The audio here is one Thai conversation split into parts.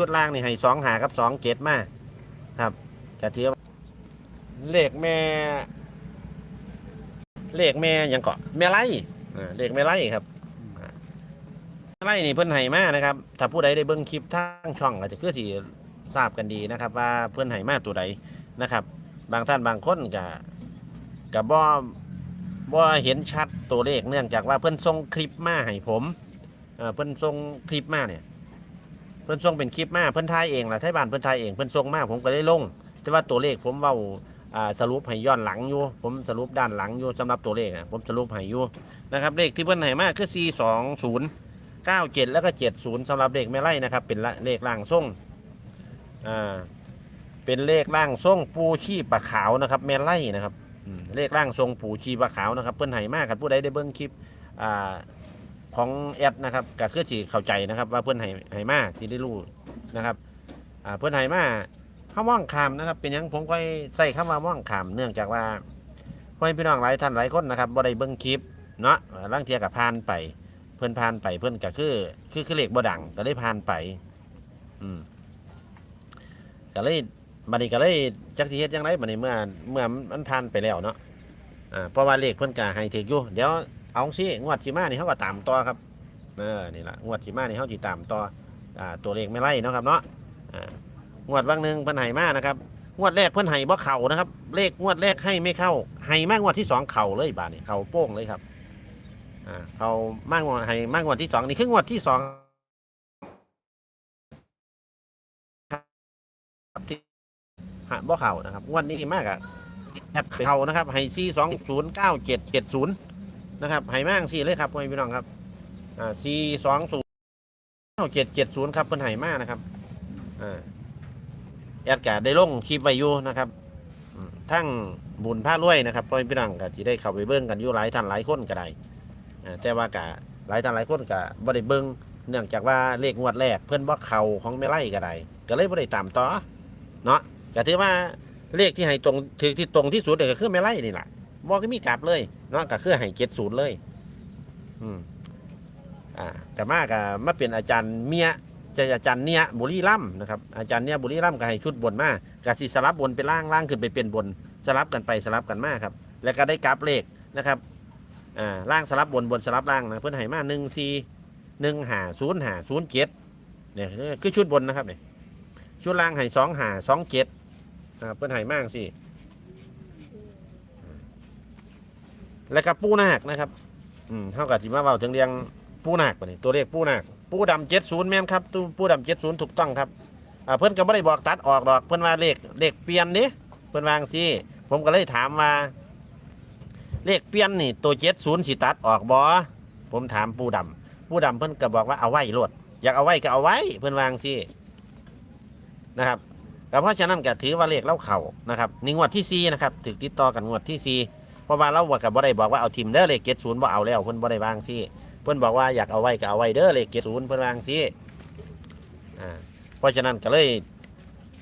ชุดล่างนี่ให้สองหากับสองเจ็ดมาครับกะถือว่าเลขแม่ เลขแม่ยังเกาะแม่ไล่อ่าเลขแม่ไล่ครับแม่ไล่นี่เพิ่อนให้มานะครับ ถ้าผู้ใดได้เบิ่งคลิปทางช่องก็จจะคือสิทราบกันดีนะครับ ว่าเพิ่อนให้มาตัวใดนะครับ บางท่านบางคนก็ก็บ่บ่เห็นชัดตัวเลขเนื่องจากว่าเพิ่อนส่งคลิปมาให้ผมเอ่อนส่งคลิปมาเนี่ย เพิ่นส่งเป็นคลิปมาเพิ่นถ่ายเองล่ะไทยบ้านเพิ่นถ่ายเองเพิ่นส่งมาผมก็ได้ลง แต่ว่าตัวเลขผมเว้าอ่าสรุปให้ย้อนหลังอยู่ ผมสรุปด้านหลังอยู่สำหรับตัวเลขอะผมสรุปให้อยู่นะครับเลขที่เพิ่นให้มาคือ 420 97 แล้วก็ 70สำหรับเลขแม่ไล่นะครับ เป็นละเลขล่างส่งอ่าเป็นเลขล่างส่งปูชีปลาขาวนะครับแม่ไล่นะครับอืมเลขล่างทรงปูชีปลาขาวนะครับเพิ่นให้มาครับผู้ใดได้เบิ่งคลิปอ่า ของแอดนะครับก็คือสิเข้าใจนะครับ ว่าเพื่อนให้ให้มาที่ได้รู้นะครับอ่าเพื่อนให้มาข้าว่องคามนะครับ เป็นยังผมก็ใส่คำว่าว่องคามเนื่องจากว่าพ่อพี่น้องหลายท่านหลายคนนะครับบ่ได้เบิ่งคลิปเนาะอ่างเทียกับพานไป เพื่อนพานไปเพื่อนก็คือ คือคือเลขบ่ดังก็ได้พานไป อืมก็เลยบัดนี้ก็เลยจักสิเฮ็ดจังไดบัดนี้เมื่อเมื่อมันผ่านไปแล้วเนาะอ่าเพราะว่าเลขเพิ่อนก็ให้ถืออยู่เดี๋ยว เอาสิงวดสีมานี่เขาก็ตามต่อครับเออนี่ละงวดสีมานี่เขาจีตามต่ออ่าตัวเลขไม่ไล่เนาะครับเนาะอ่างวดบางหนึ่งเพิ่นให้มานะครับงวดแรกเพิ่นให้บ่เข่านะครับ เลขงวดแรกให้ไม่เข้าให้มากงวดที่สองเข่าเลยบาทนี่เข่าโป้งเลยครับอ่าเขามากงวดให้มากงวดที่สองนี่คืองวดที่สองบที่หาบ่เข่านะครับงวดนี้มากอะแอดเข่านะครับให้ซีสองศูนย์เก้าเจ็ดเจ็ดศูนย์ นะครับไหมั่งสี่เลยครับพ่อพี่น้องครับอ่าสี่สองศูนย์เจ็ดเจ็ดศูนย์ครับเพิ่นไหมานะครับอ่าแอดกาได้ลงคลิปไว้อยู่นะครับทั้งบุญผ้ารวยนะครับพ่อพี่น้องก็จะได้เข้าไปเบิ้งกันอยู่หลายท่านหลายคนก็ได้แต่ว่ากะหลายท่านหลายคนก็บ่ได้เบิ้งเนื่องจากว่าเลขงวดแรก เพื่อนบ่เข่าของแม่ไล่ก็ได้ก็เลยบ่ได้ตามต่อเนาะก็ถือว่าเลขที่ให้ตรงถือที่ตรงที่สุดเนี่ยก็คือแม่ไล่นี่แหละบอกก็มีกลับเลย เนาะก็คือให้เจ็ดศูนย์เลย อืมอ่ากับมากับมาเป็นอาจารย์เมียจะอาจารย์เนี่ยบุรีรัมนะครับอาจารย์เนี่ยบุรีรัมก็ให้ชุดบนมากกับสิสลับบนเป็นล่างล่างขึ้นไปเป็นบน สลับกันไปสลับกันมากครับ แล้วก็ได้กราฟเลขนะครับอ่าล่างสลับบนบนสลับล่างนะเพื่อนให้มาหนึ่งสี่หนึ่งหาศูนย์หาศูนย์เจ็ดเนี่ยคือชุดบนนะครับเนี่ยชุดล่างให้สองหาสองเจ็ดนะครับเพื่อนให้มากสิ แล้วก็ปูนาคนะครับอืมเท่ากับที่มาเว้าถึงเรียงปูนาคปนี่ตัวเลขปูนาคปูดำเจ็ดศูนย์แม่นครับตู้ปูดำเจ็ดศูนย์ถูกต้องครับอ่าเพื่อนก็ไม่ได้บอกตัดออกดอกเพื่อนว่าเลขเลขเปลี่ยนนี่เพื่อนวาจั่งซี่ผมก็เลยถามว่า เลขเปลี่ยนนี่ตัวเจ็ดศูนย์สิตัดออกบอผมถามปูดำปูดำเพื่อนก็บอกว่าเอาไว้โลดอยากเอาไว้ก็เอาไว้เพื่อนวาจั่งซี่นะครับก็เพราะฉะนั้นก็ถือว่าเลขเล่าเข่านะครับนี่งวดที่สี่นะครับถึกติดต่อกันงวดที่สี่ ราะว่าเราบอกกับบ่ได้บอกว่าเอาทีมเด้อเลขเจ็ดศูนย์บ่เอาแล้วเพิ่นบ่ได้วางซี่ เพิ่นบอกว่าอยากเอาไว้ก็เอาไว้เด้อเลขเจ็ดศูนย์เพิ่นวางซี่อ่าเพราะฉะนั้นก็เลย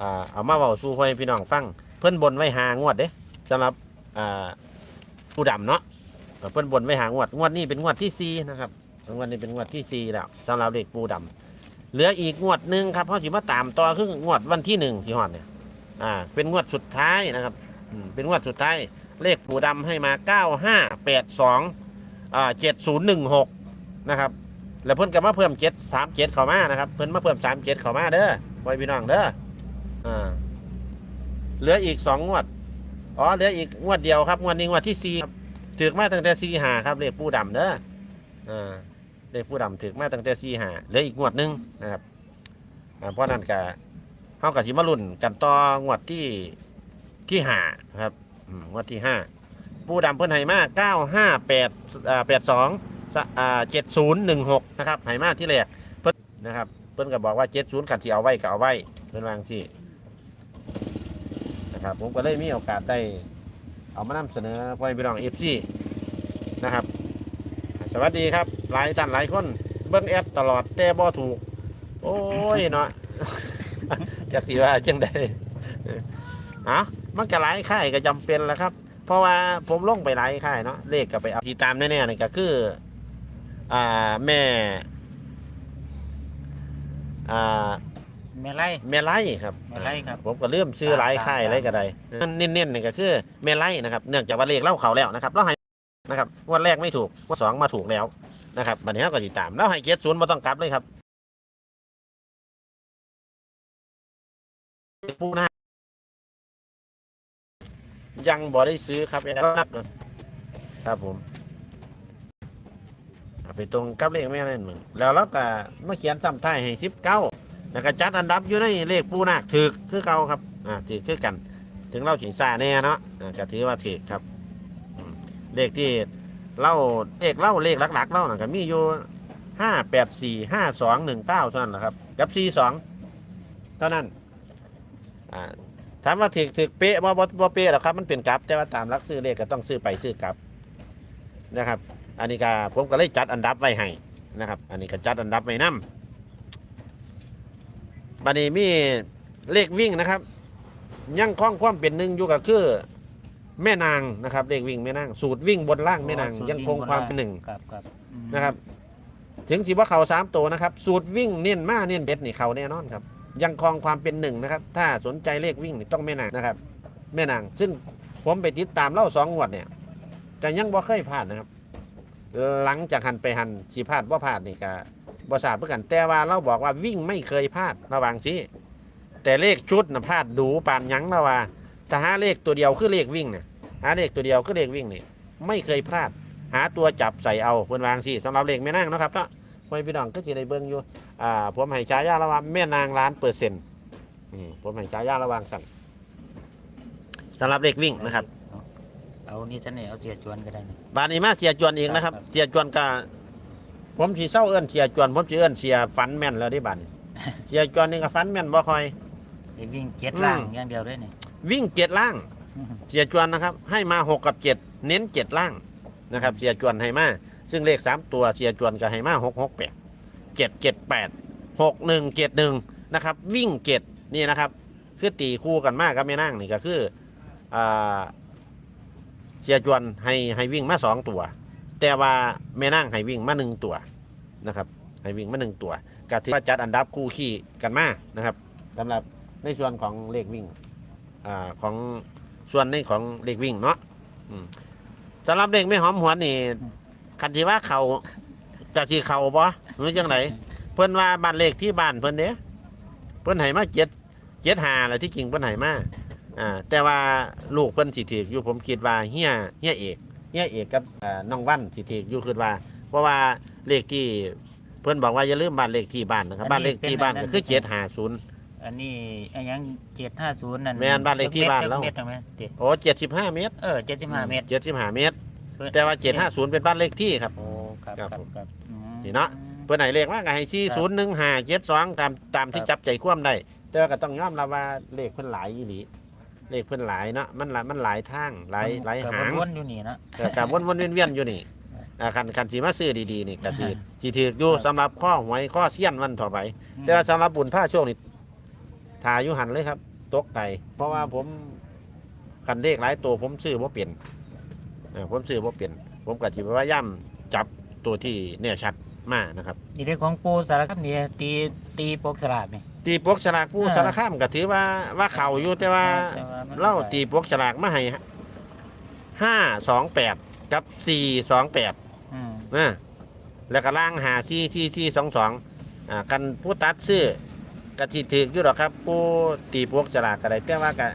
อ่าเอามาเว้าสู่พ่อแม่พี่น้องฟังเพิ่นบนไว้หางวดเด้สำหรับอ่าผู้ดำเนาะเพิ่นบนไว้หางวดงวดนี้เป็นงวดที่สี่นะครับงวดนี้เป็นงวดที่สี่แล้วสำหรับเลขปูดำเหลืออีกงวดหนึ่งครับเพราะสิมาตามต่อคืองวดวันที่หนึ่งสิฮอดเนี่ยอ่าเป็นงวดสุดท้ายนะครับเป็นงวดสุดท้าย เลขปูดำให้มา 9582อ่า7016 นะครับ แล้วเพิ่นก็มาเพิ่ม 737 เข้ามานะครับ เพิ่นมาเพิ่ม 37 เข้ามาเด้อไว้พี่น้องเด้ออ่าเหลืออีก 2 งวด อ๋อ เหลืออีกงวดเดียวครับ งวดนี้งวดที่4ครับถือมาตั้งแต่ 4 หาครับ เลขปูดำเด้ออ่าเลขปูดำถือมาตั้งแต่ 4 หาเหลืออีกงวดนึงนะครับอ่าเพราะนั้นก็เฮาก็สิมาลุ้นกันต่องวดที่ที่หาครับ อืมงวดที่ห้าปูดำเพิ่นไหมาเก้าห้าแปดอ่าแปดสองอ่าเจ็ดศูนย์หนึ่งหกนะครับไหมาที่แรกเพิ่นนะครับเพิ่นก็บอกว่าเจ็ดศูนย์ขันที่เอาไว้ก็เอาไว้เพิ่นวาจังที่นะครับผมก็เลยมีโอกาสได้เอามานำเสนอพ่อแม่พี่น้องเอฟซีนะครับ สวัสดีครับ หลายท่านหลายคนเบิ้งแอปตลอดแต่บ่ถูก โอ้ยเนาะจากสีว่าจังได้ อามันก็หลายค่ายก็จำเป็นแหล้วครับ เพราะว่าผมลงไปหลายค่ายเนาะเลขก็ไปเอาที่ตามแน่ๆนี่ก็คือ อ่าแม่อ่าแม่ไล่แม่ไล่ครับแม่ไล่ครับ ผมก็เริ่มซื้อหลายค่ายอะไรก็ได้เน้นๆนี่ก็คือแม่ไล่นะครับเนื่องจากว่าเลขเล่าเขาแล้วนะครับเราให้นะครับงวันแรกไม่ถูกงวันสองมาถูกแล้วนะครับบัดนี้เราก็ติดตามแล้วให้เกียรติศูนย์มาต้องกลับเลยครับปูหน้า ยังบ่ได้ซื้อครับแอดนับครับผมไปตรงกับเลขแม่นั่นมึงแล้วเราก็มาเขียนซ้ำท้ายให้สิบเก้าแล้วก็จัดอันดับอยู่ในเลขปูนาคถือคือเก่าครับอ่าถือคือกัน ถึงเล่าถิงซาแน่เนาะอ่าก็ถือว่าถือครับเลขที่เล่าเลขเล่าเลขหลักๆเล่านะก็มีอยู่ห้าแปดสี่ห้าสองหนึ่งเก้าเท่านั้นแหละครับ กับสี่สองเท่านั้นอ่า ถามว่าถือถือเป๊ะว่าบ่เป๊ะหรอกครับมันเป็นกลับ แต่ว่าตามหลักซื้อเลขก็ต้องซื้อไปซื้อกลับนะครับ อันนี้ก็ผมก็เลยจัดอันดับไว้ให้นะครับ อันนี้ก็จัดอันดับไว้นํบัดนี้มีเลขวิ่งนะครับ ยังคล้องความเป็นหนึ่งอยู่ก็คือแม่นางนะครับเลขวิ่งแม่นาง สูตรวิ่งบนล่างแม่นางสูตรยังคงวิ่บนความล่เป็นหนึ่งครับครับอืมนะครับ ถึงสิว่าเขาสามตัวนะครับ สูตรวิ่งเน้นมาเน้นเด็ดนี่เขาแน่นอนครับ ยังคลองความเป็นหนึ่งนะครับ ถ้าสนใจเลขวิ่งนี่ต้องแม่นางนะครับ แม่นาง ซึ่งผมไปติดตามเล่าสองงวดเนี่ยแต่ยังบ่เคยพลาดนะครับ หลังจากหันไปหันสีพลาดว่าพลาดนี่ก็บ่ทราบเพื่อกันแต่ว่าเราบอกว่าวิ่งไม่เคยพลาดระวังสิแต่เลขชุดนะพลาดดูปานยังแล้วว่าถ้าหาเลขตัวเดียวคือเลขวิ่งเนี่ยหาเลขตัวเดียวคือเลขวิ่งนี่ไม่เคยพลาด หาตัวจับใส่เอาเพิ่นวางสิสำหรับเลขแม่นางนะครับเนาะ พ่อแม่พี่น้องก็สิได้เบิ่งอยู่อ่าผมให้ฉายาละว่าแม่นางล้านเปอร์เซ็นต์อืมผมให้ฉายาระวางสั่นสำหรับเลขวิ่งนะครับเอานี่ฉันเนี่ยเอาเสียจวนก็ได้นะ บานนี้มาเสียจวนเองนะครับ ครับ เสียจวนก็ผมสีเศร้าเอื้นเสียจวนผมสีเอื้นเสียฝันแม่นแล้วที่บานนี้ เสียจวนนี่ก็ฝันแม่นบ่ค่อยไปวิ่งเจ็ดล่างอย่างเดียวเลยนี่ วิ่งเจ็ดล่าง เสียจวนนะครับ ให้มาหกกับเจ็ดเน้นเจ็ดล่างนะครับ เสียจวนให้มา ซึ่งเลขสามตัวเสียจวนก็ให้มาหกหกแปดเจ็ดเจ็ดแปดหกหนึ่งเจ็ดหนึ่งนะครับ วิ่งเจ็ดนี่นะครับ คือตีคู่กันมากกับแม่นั่งนี่ก็คืออ่าเสียจวนให้ให้วิ่งมาสองตัว แต่ว่าแม่นั่งให้วิ่งมาหนึ่งตัวนะครับให้วิ่งมาหนึ่งตัวก็ถือว่าจัดอันดับคู่ขี้กันมานะครับสำหรับในส่วนของเลขวิ่งอ่าของส่วนในของเลขวิ่งเนาะสำหรับเลขไม่หอมหวนนี่ คันที่ว่าเขาจะที่เขาบ่หรือจังไหนเพิ่นว่าบ้านเลขที่บ้านเพิ่นเด้เพิ่นให้มาเจ็ดเจ็ดหาอะไรที่จริงเพิ่นให้มาอ่า แต่ว่าลูกเพิ่นสิถืออยู่ผมคิดว่าเฮียเฮียเอกเฮียเอกกับอ่าน้องวันสิถืออยู่คิดว่า เพราะว่าเลขที่เพิ่นบอกว่าอย่าลืมบ้านเลขที่บ้านนะครับบ้านเลขที่บ้านก็คือเจ็ดหาศูนย์ อันนี้อันยังเจ็ดห้าศูนย์นั่นแม่นบ้านเลขที่บ้านเราเมตรจักเมตรเจ็ดโอ้เจ็ดสิบห้าเมตร เออเจ็ดสิบห้าเมตร เจ็ดสิบห้าเมตร แต่ว่าเจ็ดห้าศูนย์เป็นบ้านเลขที่ครับ โอ้ครับครับครับผม ครับอืมนี่เนาะ เพื่อนไหนเลขมากก็ให้สี่ศูนย์หนึ่งห้าเจ็ดสองตามตามที่ครับจับใจคว่ำได้แต่ว่าก็ต้องยอมรับว่าเลขเพิ่นหลายอีหลีเลขเพิ่นหลายเนาะมันหลายมันหลายทางหลายหลายก็หาง วนๆอยู่นี่นะ เออกับวนวนเวียนเวียนอยู่นี่อ่าคันคันสีมาซื้อดีๆนี่กะทีจีถืออยู่สำหรับข้อหวยข้อเสี้ยนวันต่อไป แต่ว่าสำหรับบุญผ้าโชคนี่ทาอยุหันเลยครับ ตกไก่เพราะว่าผมคันเลขหลายตัวผมซื้อบ่เปลี่ยน เออผมซื้อบ่เปลี่ยนผมก็สิพยายามจับตัวที่เนี่ยชัดมานะครับ นี่เรื่องของปูสารคามเนี่ยตีตีปกสลากนี่ ตีปกฉลากผู้อ่าสารข้ามก็ถือว่าว่าเข่าอยู่แต่ว่าแต่ว่ามัน เล่าตีปกฉลากมาให้ห้าสองแปดกับสี่สองแปด อืมนะแล้วก็ล่างหาสี่สี่สี่สองสองอ่ากันผู้ตัดซื้อกะทิถืออยู่หรอกครับ ผู้ตีปกฉลากก็ได้แต่ว่าก็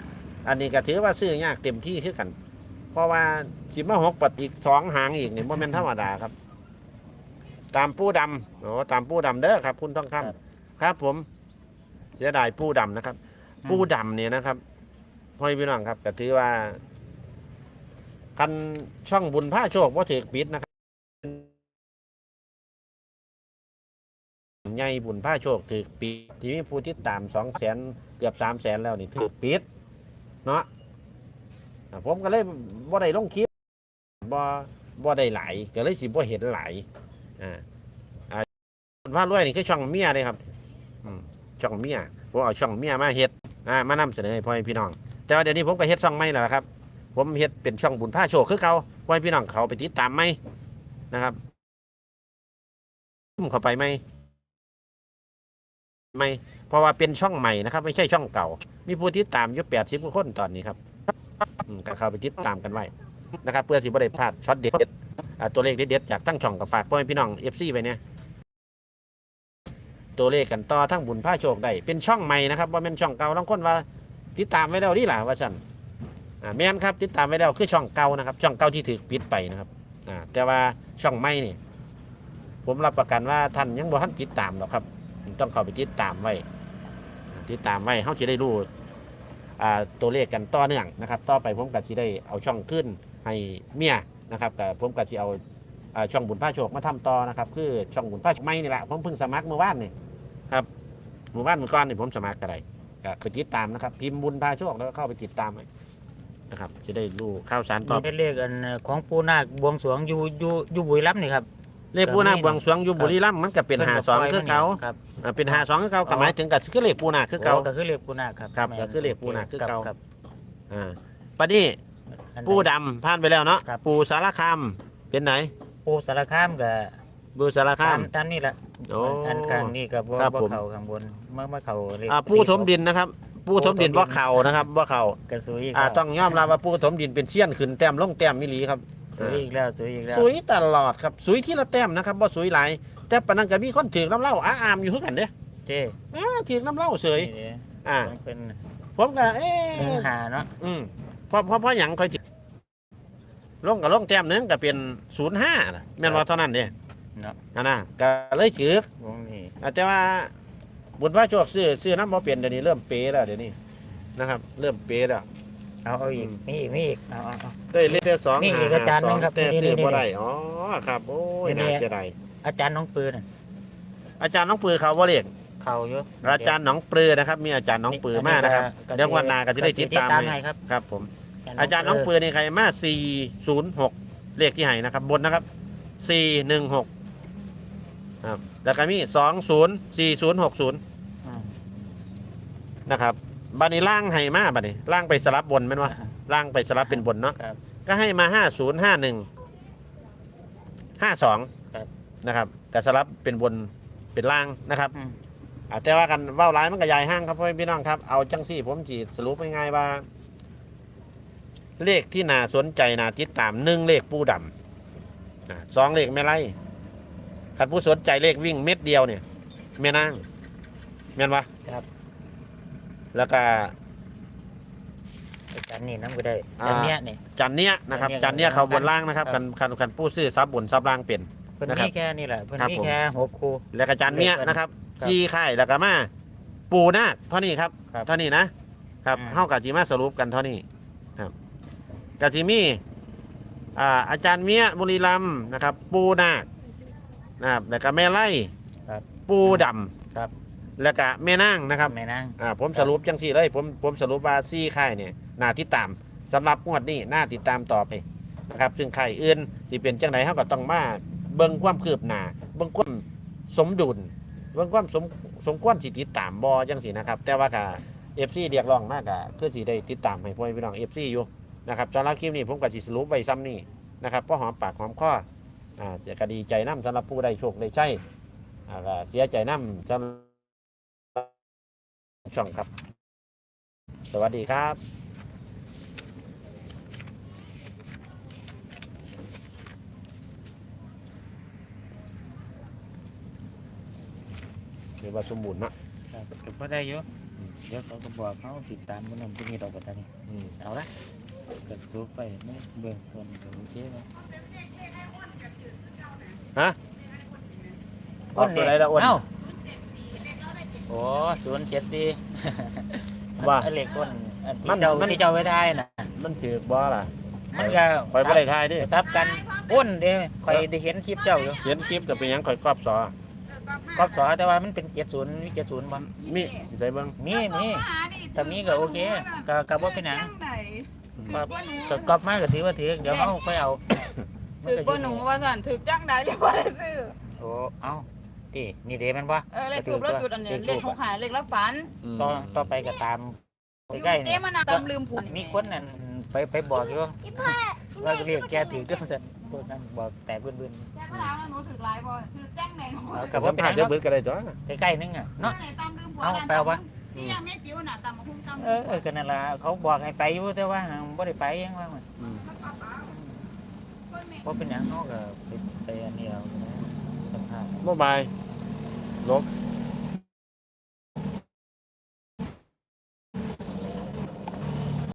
อันนี้ก็ถือว่าซื้อยากเต็มที่คือกัน เพราะว่าสิมาหกปัดอีกสองหางอีกนี่โมเมนธรรมดาครับ ตามผู้ดำโอ้ตามผู้ดำเด้อครับ คุณต้องคำครับ ผมเสียดายผู้ดำนะครับผู้ดำเนี่ยนะครับพ่อพี่น้องครับก็ถือว่ากันช่องบุญผ้าโชคว่าถือปิดนะครับใหญ่บุญผ้าโชคถือปิด ที่มีผู้ที่ตามสองแสนเกือบสามแสนแล้วนี่ถือปิด เนาะอะ ผมก็เลยบ่ได้ลงคลิปบ่บ่ได้หลายก็เลยสิบ่เห็นหลายอ่าอ่าบ้ารวยนี่คือช่องเมียเลยครับช่องเมียผมเอาช่องเมียมาเฮ็ดอ่ามานำเสนอให้พ่อแม่พี่น้อง แต่ว่าเดี๋ยวนี้ผมก็เฮ็ดช่องใหม่แล้วครับ ผมเฮ็ดเป็นช่องบุญผ้าโชคคือเก่าพ่อพี่น้องเขาไปติดตามไหมนะครับเข้าไปไหมใหม่เพราะว่าเป็นช่องใหม่นะครับ ไม่ใช่ช่องเก่า มีผู้ติดตามอยู่80กว่าคนตอนนี้ครับ อืมก็เข้าไปติดตามกันไว้นะครับเพื่อสิบ่ได้พลาดช็อตเด็ดๆอ่าตัวเลขเด็ดๆจากทั้งช่องกับฝากพ่อแม่พี่น้อง FC ไว้เนี่ยตัวเลขกันต่อทั้งบุญผ้าโชคได้เป็นช่องใหม่นะครับว่าเป็นช่องเก่าบางคนว่า ติดตามไว้แล้วนี่ล่ะว่าซั่นอ่าแม่นครับติดตามไว้แล้วคือช่องเก่านะครับ ช่องเก่าที่ถูกปิดไปนะครับอ่าแต่ว่าช่องใหม่นี่ ผมรับประกันว่าท่านยังบ่ทันติดตามหรอกครับ ต้องเข้าไปติดตามไว้ ติดตามไว้เขาจะได้รู้ ตัวเลขกันต่อเนื่องนะครับ ต่อไปผมก็จะได้เอาช่องขึ้นให้เมียนะครับแต่ผมก็จะเอาอ่าช่องบุญพระโชคมาทำต่อนะครับคือช่องบุญพระโชคไม่นี่แหละผมเพิ่งสมัครเมื่อวานนี่ครับเมื่อวานเมื่อก่อนนี่ผมสมัครอะไรก็ไปติดตามนะครับ พิมพ์บุญพระโชคแล้วก็เข้าไปติดตามนะครับจะได้รู้ข่าวสารต่อเป็นเลขอันของปูนาคบวงสรวงอยู่อยู่อยู่บุรีรัมย์นี่ครับ เลขปูนาคบวงสรวงอยู่บุรีรัมย์มันก็เป็นหาสองคือเขาครับอ่าเป็นหาสองคือเขาก็หมายถึงกับคือเลขปูนาคคือเขาโก็คือเลขปูนาคครับครับแม่นก็คือเลขปูนาคคือเก่ารับอ่าปดนี้อันปูดำผ่านไปแล้วเนาะครับปูสารคามเป็นไหน ปูสารคามกับปูสารคามตามนี่แหละโอ้อันกลางนี่กับว่าครับว่าผมเขาข้างบนเมื่อเมื่อเขาเลขอ่าปูถมดินนะครับปูถมดินว่าเข่านะครับว่าเข่ากระสุยอีกอ่าแล้วต้องยอมรับว่าปูถมดินเป็นเชี่ยนขึ้นแต้มลงแต้มมิลีครับ สุยอีกแล้วสุยอีกแล้วสุยตลอดครับสุยที่ละแต้มนะครับว่าสุยหลายแต่ปานนันก็มีคนถือน้ำเหล้าอาอามอยู่คือกันเด้อเจ้อ่าถือน้ำเหล้าเสยนี่เด้อ่าต้องเป็นผมก็เอ๊หนึ่งะหาเนาะอืมเพราะเพราะเพราะหยังค่อยถือลงกับลงแต้มหนึงก็เป็นศูนย์ห้าแม่นว่าเท่านั้นเด้เนาะอันน่ะก็เลยถือวงนี้อ่าแต่ว่าบุญพระโชคซื้อซื้อน้ำบ่เปลี่ยนเดี๋ยวนี้เริ่มเป๊แล้วเดี๋ยวนี้นะครับ เริ่มเป๊แล้ว เอาเอาอีกมีอีกมีอีกเอาเอาเอา ได้เลขได้สองนี่อีกอาจารย์หนึ่งครับแต่นี่ซื้อนี่บ่นี่ได้อ๋อครับโอ้ยนี่ น่านี่เสียดายอาจารย์น้องปืนน่ะอาจารย์น้องปือเขาบ่เรียกเขาอยู่อาจารย์น้องปือนะครับ มีอาจารย์น้องปือมานะครับก็เดี๋ยววันหนาก็จะได้ติดตามให้ให้ให้ครับ ครับผม อาจารย์น้องปือนี่ใครมา406 เลขที่ให้นะครับ บนนะครับ 416ครับแล้วก็มี 204060 อืม นะครับ บัดนี้ล่างให้มาบัดนี้ล่างไปสลับบนแม่นวะล่างไปสลับเป็นบนเนาะครับ ก็ให้มาห้าศูนย์ห้าหนึ่งห้าสองครับ นะครับแต่สลับเป็นบนเป็นล่างนะครับ อืมอ่าแต่ว่ากันเว้าร้ายมันก็ใหญ่ห้างครับพ่อแม่พี่น้องครับเอาจังสี่ผมจีสรุปง่ายๆว่า เลขที่น่าสนใจน่าติดตามหนึ่งเลขปูดำอ่าสองเลขแม่ไล่ขันผู้สนใจเลขวิ่งเม็ดเดียวเนี่ยแม่นางแม่นวะครับ แล้วก็อาจารย์นี่น้ำก็ได้อ่าอาจารย์เนี้ยนี่ จันเนี้ยนะครับจัจันนเนี้เนี้ยยเขาบนล่างนะครับครักับนคันคันผู้ซื้อซับบนซับล่างเปลี่ยนเพิ่นนะครับมีแค่นี่แหละเพิ่นครับมีผม แค่หกคู่ แล้วก็จันเนี้ยเลขเพิ่นนะครับครับซีไข่ายแล้วก็มา ปูนาคเท่านี้ครับครับเท่านี้นะครับอืมเฮากับจีมาสรุปกันเท่านี้ครับกะจิมีอ่าอาจารย์เมียบุรีรัมย์นะครับ ปูนาคนะครับแล้วก็แม่ไล่ครับ ปูดครับำ แล้วก็แม่นางนะครับแม่นางอ่าผมสรุปจังสี่เลยผมผมสรุปว่าซี่ค่ายเนี่ยน่าติดตามสำหรับงวดนี้น่าติดตามต่อไปนะครับ ซึ่งค่ายอื่นสิเป็นจังไหนเฮาก็ต้องมาเบิ่งความคืบหน้าเบิ่งความสมดุลเบิ่งความสมสมควรสิติดตามบ่จังสี่นะครับ แต่ว่าก็ FC เรียกร้องมากก็คือสิได้ติดตามให้พ่อแม่พี่น้อง FC อยู่นะครับสำหรับคลิปนี้ผมก็สิสรุปไว้ซ้ำนี่นะครับเพราะหอมปากหอมคออ่าจะก็ดีใจนํสำหรับผู้ได้โชคได้ใช้อ่าก็เสียใจนํสำหรับ ช่องครับ สวัสดีครับเรียกว่าสมบูรณ์นะครับก็บ่ได้อยู่เดี๋ยวเขาก็บอกเขาติดตามมันนำที่นี่ดอกบัดนี้อืมเอาละก็สู้ไปไม่เบิ่งคนก็โอเคไหมฮะออกตัวใดละอ้วนเอ้า โอ้ศูนย์เจ็ดสี่ว่าอันเล็กคนอันมัที่นเจ้ามัน ที่เจ้าไว้ได้น่ะ มันถือบ่ล่ะมันก็คอยบ่ได้ทายเดิซับกันอ้นเด้คอยได้เห็นคลิปเจ้าอยู่เห็นคลิปกับเป็นหยังคอยกรอบสอกอบสอแต่ว่ามันเป็นเจ็ดศูนย์มีเจ็ดศูนย์บ่มีใส่เบิ่งมีมีถ้ามีก็โอเคก็ก็บ่เป็นหยังไหนก็ก็กอบมาก็ถือว่าถือเดี๋ยวเฮาค่อยเอาถือบ่หนูว่าสั่นถือจังไดเรียกว่าได้ซื้อโอ้เอ้า ตินี่เด้แมันบ่เออเลขถูกแล้วจุดอันนี้เลขหกหาเลขละฝันต่อต่อไปก็ตามใกล้ๆเจ๊นี่มานาวตามลืมผูกมีคนนั่นไปไปบอกอยู่ว่าเรียกแกถือเด้อซั่นพวกนั้นบอกแต่เบิ่นแจ้งมาแล้วหนูถึกหลายบ่ถึกแจ้งไหนหนูๆเอากักับบว่าว่าเป็เป็นนหาหยังเจ้าเนาะเบิดกันเลยจ้ะใกล้ๆนึงอะเนาะไหนตามลืมผัวเอาร้านแปลว่านี่ยังแม่จิ๋วน่ะตำบักหุ่งตำเออเออก็นั่นล่ะเขาบอกให้ไปอยู่แต่ว่าหาบ่ได้ไปยังว่ามันบ่เป็นหยังเนาะก็ไปไปอันนี้เอานะสัมภาษณ์โมบาย blog